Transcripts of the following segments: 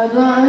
أشهد أن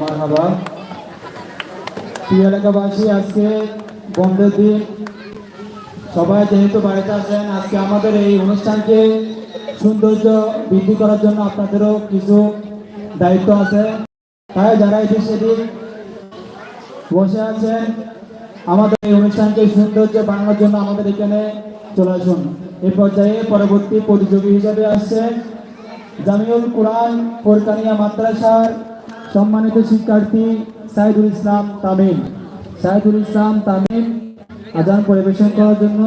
মারহাবা। প্রিয় এলাকাবাসী, আজকে বন্ধের দিন। সবাই যেহেতু বাড়িতে আছেন, আজকে আমাদের এই অনুষ্ঠানকে সৌন্দর্য বৃদ্ধি করার জন্য আপনাদেরও কিছু দায়িত্ব আছে। তাই যারা এটি সেদিন বসে আছেন, আমাদের এই অনুষ্ঠানকে সৌন্দর্য বানানোর জন্য আমাদের এখানে চলে আসুন। এই পর্যায়ে পরবর্তী প্রতিযোগী হিসাবে আসছেন জামিউল কোরআন ফোরকানিয়া মাদ্রাসার সম্মানিত শিক্ষার্থী সাইদুল ইসলাম তামিম। সাইদুল ইসলাম তামিম আজান পরিবেশন করার জন্য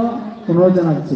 অনুরোধ জানাচ্ছি।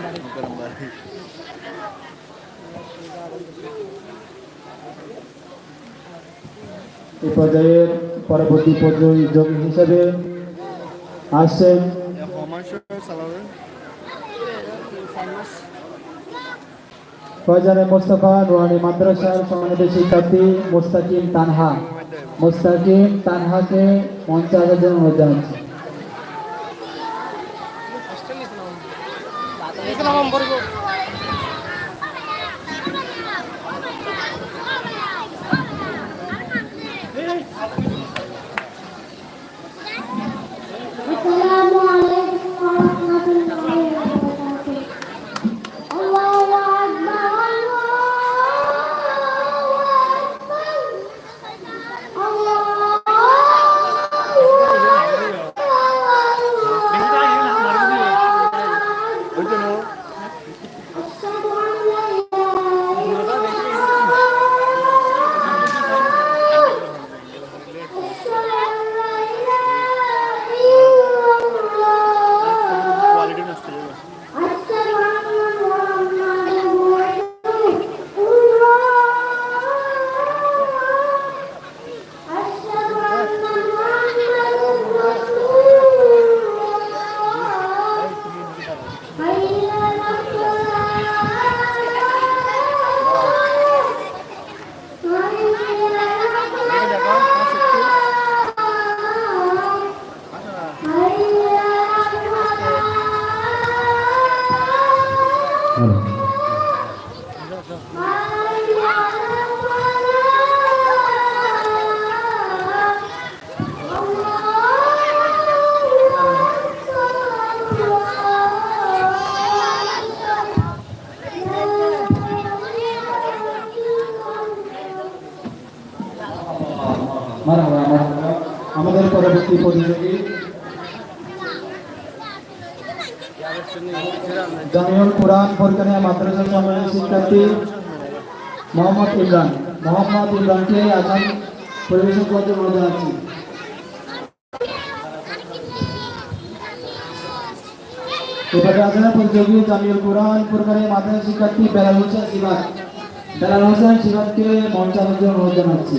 বাড়ি এই পর্যায়ে পরবর্তী প্রতিযোগী হিসাবে আসছেন। ফয়জারে মোস্তফা রুহানি মাদ্রাসার সম্মানিত শিক্ষার্থী মোস্তাকিম তানহা। মোস্তাকিম তানহাকে মঞ্চে আসার জন্য জানাচ্ছি ইসলাম করব জামিউল কোরআন ফরকানিয়া মাদ্রাসা সম্মানিত শিক্ষার্থী মোহাম্মদ ইমরান। মোহাম্মদ ইমরানকে আগাম পরিবেশন করতে বলে জানাচ্ছি। এবারে আজনের প্রতিযোগী জামিউল কোরআন ফরকানিয়া মাদ্রাসা শিক্ষার্থী বেলাল হোসেন সিবাত। বেলাল হোসেন সিবাতকে মঞ্চানোর জন্য অনুরোধ জানাচ্ছি।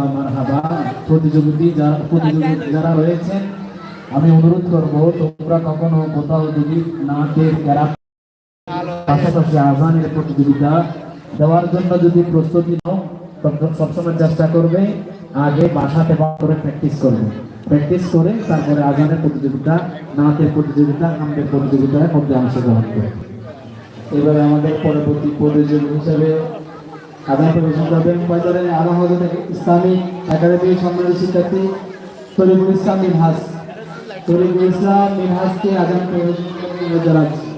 প্রতিযোগী যারা প্রতিযোগী যারা রয়েছেন আমি অনুরোধ করব, তোমরা কখনো কোথাও যদি নাচের পাশাপাশি আহ্বানের প্রতিযোগিতা দেওয়ার জন্য যদি প্রস্তুতি নাও সবসময় চেষ্টা করবে আগে বাসাতে করে প্র্যাকটিস করবে প্র্যাকটিস করে তারপরে আজানের প্রতিযোগিতা, নাচের প্রতিযোগিতা আমাদের প্রতিযোগিতার মধ্যে অংশগ্রহণ করবে। এবারে আমাদের পরবর্তী প্রতিযোগী হিসেবে বাজারে আলম হজরত ইসলামী একাডেমি সম্মানিত শিক্ষার্থী তরিকুল ইসলাম মিনহাস। তরিকুল ইসলাম মিনহাসকে আদান জানাচ্ছি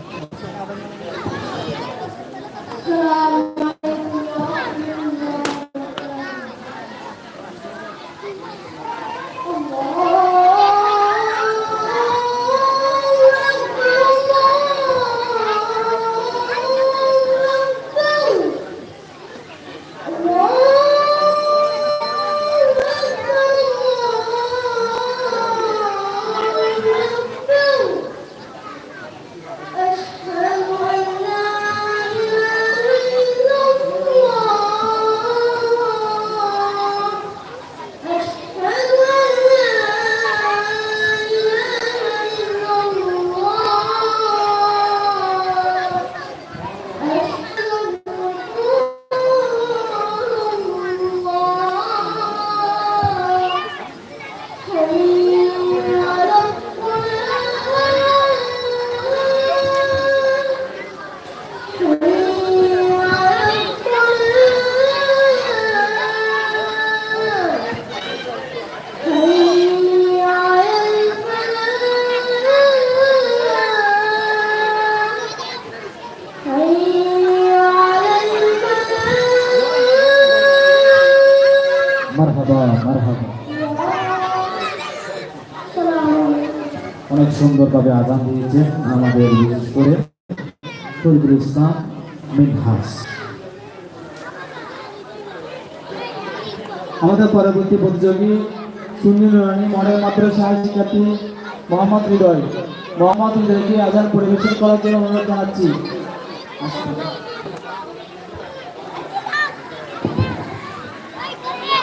মারহাবা মারহাবা। অনেক সুন্দরভাবে আদান দিয়েছেন আমাদের, বিশেষ করে শহীদুল ইসলাম মিনহাস। আমাদের পরবর্তী প্রতিযোগী সুনীল রানী মাত্র সাহায্য শিক্ষার্থী মোহাম্মদ হৃদয়। মোহাম্মদ হৃদয়কে আজান পরিবেশন করার জন্য অনুরোধ জানাচ্ছি।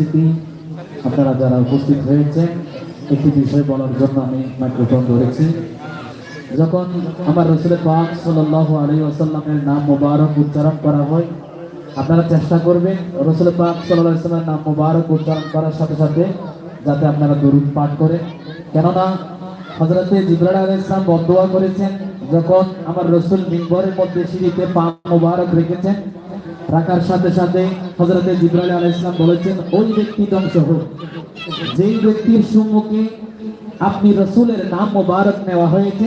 উপস্থিতি আপনারা যারা উপস্থিত হয়েছে একটি বিষয় বলার জন্য আমি মাইক্রোফোন ধরেছি। যখন আমার রসুল পাক সাল্লাল্লাহু আলাইহি ওয়াসাল্লামের নাম মোবারক উচ্চারণ করা হয়, আপনারা চেষ্টা করবেন রসুল পাক সাল্লাল্লাহু আলাইহি ওয়াসাল্লামের নাম মোবারক উচ্চারণ করার সাথে সাথে যাতে আপনারা দরুদ পাঠ করেন। কেননা, হযরতে জিবরাইল আলাইহিস সালাম বদদোয়া করেছেন, যখন আমার রসুল মিম্বরের মধ্যে সিঁড়িতে পা মোবারক রেখেছেন রাখার সাথে সাথে হজরতে জিব্রাইল আলাইহিস সালাম বলেছেন, ওই ব্যক্তি ধ্বংস হোক। যেই ব্যক্তির সম্মুখে আপনি রসুলের নাম মোবারক নেওয়া হয়েছে,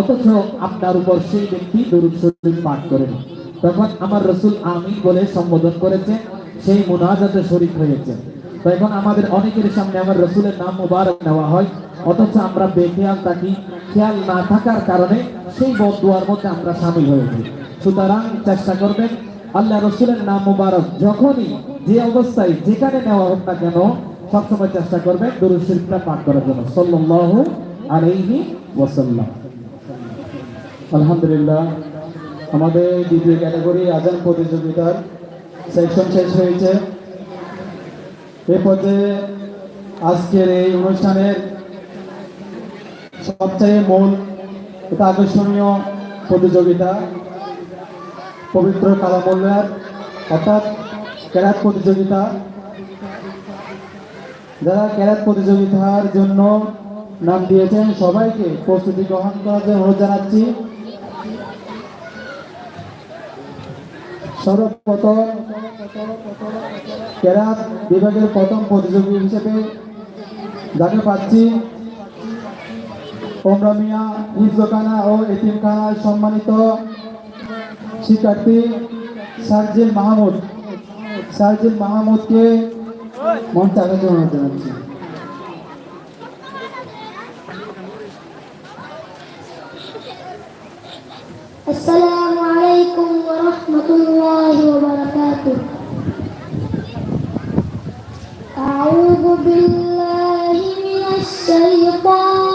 অথচ আপনার উপর সেই ব্যক্তি দরুদ শরীফ পাঠ করেন তখন আমার রসুল আমিন বলে সম্বোধন করেছে, সেই মুনাজাতে শরীক হয়েছে। তো এখন আমাদের অনেকের সামনে আমার রসুলের নাম মোবারক নেওয়া হয়, অথচ আমরা বেখেয়াল থাকি। খেয়াল না থাকার কারণে সেই বদুয়ার মধ্যে আমরা সামিল হয়েছি সুতরাং চেষ্টা করবেন আল্লাহ রসুলের নাম মোবারক, যখনই যে অবস্থায় যেখানে নেওয়া হোক না কেন, সবসময় চেষ্টা করবেন দরুদ শরীফটা পাঠ করার জন্য। সাল্লাল্লাহু আলাইহি ওয়াসাল্লাম। আলহামদুলিল্লাহ, আমাদের দ্বিতীয় ক্যাটাগরি আজান প্রতিযোগিতার সেকশন শেষ হয়েছে। এ পর্যায়ে আজকের এই অনুষ্ঠানের সবচেয়ে মূল, এটা আকর্ষণীয় প্রতিযোগিতা পবিত্র কালামুল্লার অর্থাৎ ক্যারাত প্রতিযোগিতা। যারা ক্যারাত প্রতিযোগিতার জন্য নাম দিয়েছেন, সবাইকে প্রস্তুতি গ্রহণ করার জন্য অনুরোধ জানাচ্ছি। সর্বপ্রথম ক্যারাত বিভাগের প্রথম প্রতিযোগী হিসেবে যাকে পাচ্ছি ওমরা মিয়া হিফজখানা ও এতিমখানার সম্মানিত শিক্ষার্থী সার্জেন মাহমুদ সার্জেন মাহমুদকে মঞ্চে আসার জন্য জানাচ্ছি السلام عليكم ورحمة الله وبركاته أعوذ بالله من الشيطان